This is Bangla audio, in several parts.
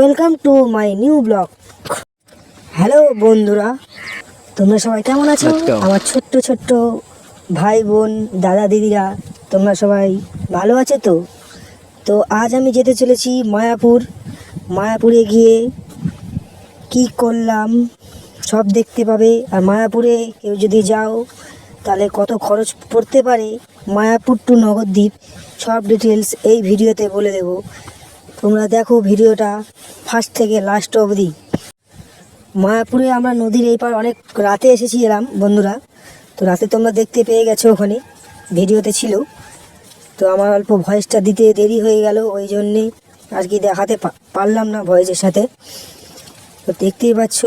Welcome to my new blog. Hello বন্ধুরা তোমরা সবাই কেমন আছো? আমার ছোট্ট ছোট্ট ভাই বোন দাদা দিদিরা তোমরা সবাই ভালো আছো তো? তো আজ আমি যেতে চলেছি মায়াপুর। মায়াপুরে গিয়ে কি করলাম সব দেখতে পাবে। আর মায়াপুরে কেউ যদি যাও তাহলে কত খরচ পড়তে পারে। মায়াপুর টু নগরদ্বীপ সব ডিটেলস এই ভিডিওতে বলে দেব। তোমরা দেখো ভিডিওটা ফার্স্ট থেকে লাস্ট অবধি। মায়াপুরে আমরা নদীর এই পার অনেক রাতে এসেছিলাম বন্ধুরা। তো রাতে তোমরা দেখতে পেয়ে গেছো ওখানে, ভিডিওতে ছিল। তো আমার অল্প ভয়েসটা দিতে দেরি হয়ে গেল, ওই জন্যে আর কি দেখাতে পারলাম না ভয়েসের সাথে। তো দেখতেই পাচ্ছ,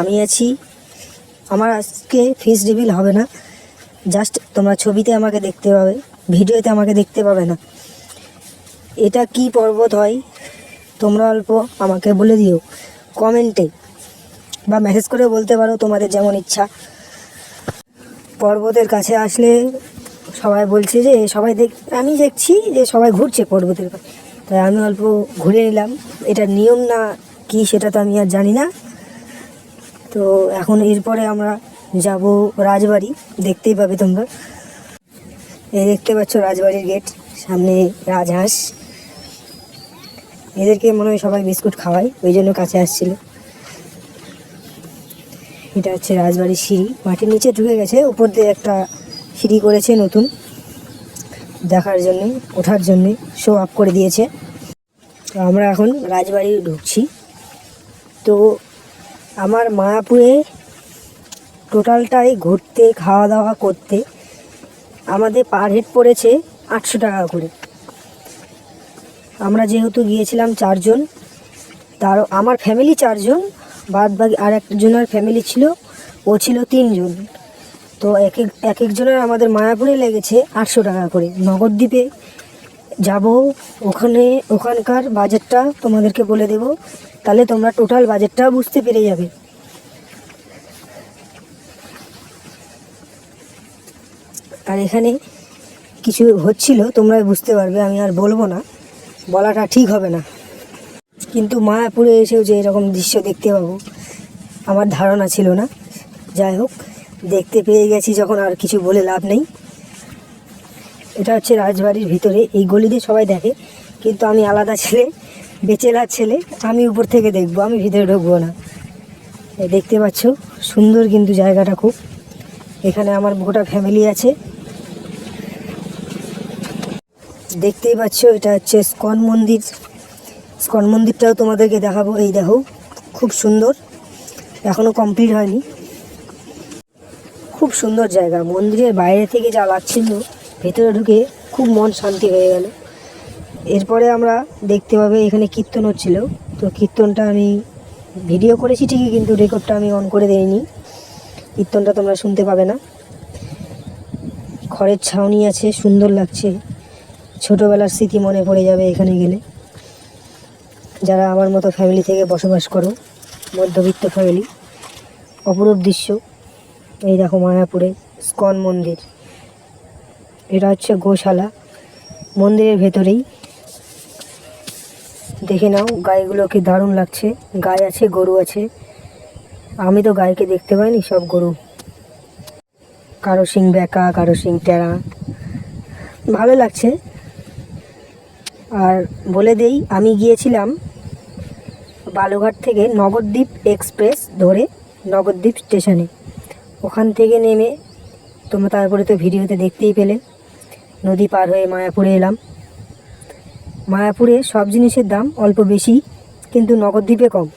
আমি আছি। আমার আজকে ফেস রিভিল হবে না। জাস্ট তোমরা ছবিতে আমাকে দেখতে পাবে, ভিডিওতে আমাকে দেখতে পাবে না। এটা কি পর্বত হয়? তোমরা অল্প আমাকে বলে দিও, কমেন্টে বা মেসেজ করে বলতে পারো তোমাদের যেমন ইচ্ছা। পর্বতের কাছে আসলে সবাই বলছে যে, সবাই দেখ, আমি দেখছি যে সবাই ঘুরছে পর্বতের কাছে। তাই আমি অল্প ঘুরে নিলাম এটা নিয়ম না কি সেটা তো আমি আর জানি না। তো এখন এরপরে আমরা যাব রাজবাড়ি। দেখতেই পাবে তোমরা। এই দেখতে পাচ্ছ রাজবাড়ির গেট, সামনে রাজহাঁস। এদেরকে মনে হয় সবাই বিস্কুট খাওয়াই ওই জন্য কাছে আসছিল। এটা হচ্ছে রাজবাড়ির সিঁড়ি। মাটির নিচে ঢুকে গেছে, উপর দিয়ে একটা সিঁড়ি করেছে নতুন। দেখার জন্যে, ওঠার জন্যে শো আপ করে দিয়েছে। তো আমরা এখন রাজবাড়ি ঢুকছি। তো আমার মায়াপুরে টোটালটাই ঘুরতে, খাওয়া দাওয়া করতে আমাদের পার হেড পড়েছে আটশো টাকা করে। আমরা যেহেতু গিয়েছিলাম চারজন, তার আমার ফ্যামিলি চারজন বাদ বাকি আর একজনের ফ্যামিলি ছিল, ও ছিল তিনজন। তো এক এক এক একজনের আমাদের মায়াপুরে লেগেছে আটশো টাকা করে। নগরদ্বীপে যাব, ওখানে, ওখানকার বাজেটটা তোমাদেরকে বলে দেব। তাহলে তোমরা টোটাল বাজেটটা বুঝতে পেরে যাবে। আর এখানে কিছু হচ্ছিল তোমরা বুঝতে পারবে, আমি আর বলব না। বলাটা ঠিক হবে না। কিন্তু মায়াপুরে এসেও যে এরকম দৃশ্য দেখতে পাবো, আমার ধারণা ছিল না। যাই হোক, দেখতে পেয়ে গেছি যখন আর কিছু বলে লাভ নেই। এটা হচ্ছে রাজবাড়ির ভিতরে, এই গলিতে সবাই দেখে। কিন্তু আমি আলাদা ছেলে বেচেলার ছেলে, আমি উপর থেকে দেখব, আমি ভিতরে ঢুকবো না। দেখতে পাচ্ছ, সুন্দর কিন্তু জায়গাটা খুব। এখানে আমার গোটা ফ্যামিলি আছে। দেখতেই পাচ্ছ, এটা হচ্ছে স্কন মন্দির। স্কন মন্দিরটাও তোমাদেরকে দেখাবো, এই দেখো, খুব সুন্দর। এখনও কমপ্লিট হয়নি। খুব সুন্দর জায়গা, মন্দিরের বাইরে থেকে যা লাগছিল, ভেতরে ঢুকে খুব মন শান্তি হয়ে গেল। এরপরে আমরা দেখতে পাবে এখানে কীর্তন হচ্ছিল। তো কীর্তনটা আমি ভিডিও করেছি ঠিকই, কিন্তু রেকর্ডটা আমি অন করে দিইনি। কীর্তনটা তোমরা শুনতে পাবে না। খড়ের ছাউনি আছে, সুন্দর লাগছে। ছোটোবেলার স্মৃতি মনে পড়ে যাবে এখানে গেলে। যারা আমার মতো ফ্যামিলি থেকে বসবাস করো, মধ্যবিত্ত ফ্যামিলি অপরূপ দৃশ্য, এই দেখো মায়াপুরে স্কন মন্দির। এটা হচ্ছে গোশালা, মন্দিরের ভেতরেই। দেখে নাও গাইগুলোকে দারুণ লাগছে। গাই আছে, গরু আছে। আমি তো গাইকে দেখতে পাইনি, সব গরু। কারও সিং বেঁকা কারও সিং টেরা ভালো লাগছে। আর বলে দেই, আমি গিয়েছিলাম বালুঘাট থেকে নগরদ্বীপ এক্সপ্রেস ধরে নগরদ্বীপ স্টেশনে। ওখান থেকে নেমে তোমরা তারপরে তো ভিডিওতে দেখতেই পেলে, নদী পার হয়ে মায়াপুরে এলাম। মায়াপুরে সব জিনিসের দাম অল্প বেশি, কিন্তু নগরদ্বীপে কম।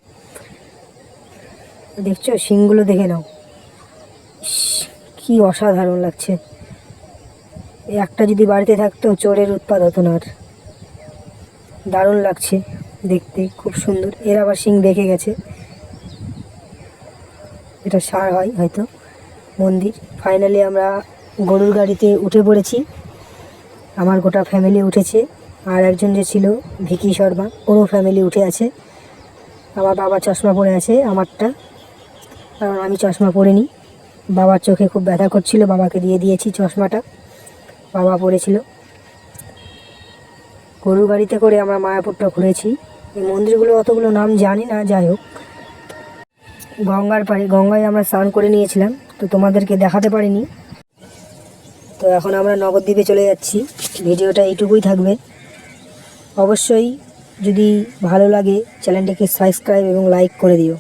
দেখছ, শিংগুলো দেখে নাও। কি অসাধারণ লাগছে। একটা যদি বাড়িতে থাকতো, চোরের উৎপাদ হতো না আর। দারুণ লাগছে দেখতে, খুব সুন্দর। এর আবার শিং দেখে গেছে। এটা সার হয় হয়তো। মন্দির। ফাইনালি আমরা গরুর গাড়িতে উঠে পড়েছি। আমার গোটা ফ্যামিলি উঠেছে। আর একজন যে ছিল, ভিকি শর্মা, ওরও ফ্যামিলি উঠে আছে। আমার বাবা চশমা পরে আছে, আমারটা। কারণ আমি চশমা পরিনি। বাবার চোখে খুব ব্যথা করছিল, বাবাকে দিয়ে দিয়েছি চশমাটা। বাবা পড়েছিল গরুর গাড়িতে করে আমরা মায়াপুরটা ঘুরেছি। এই মন্দিরগুলো অতগুলো নাম জানি না, যাই হোক। গঙ্গার পাড়ে, গঙ্গায় আমরা স্নান করে নিয়েছিলাম, তো তোমাদেরকে দেখাতে পারিনি। তো এখন আমরা নবদ্বীপে চলে যাচ্ছি। ভিডিওটা এইটুকুই থাকবে। অবশ্যই যদি ভালো লাগে, চ্যানেলটিকে সাবস্ক্রাইব এবং লাইক করে দিও।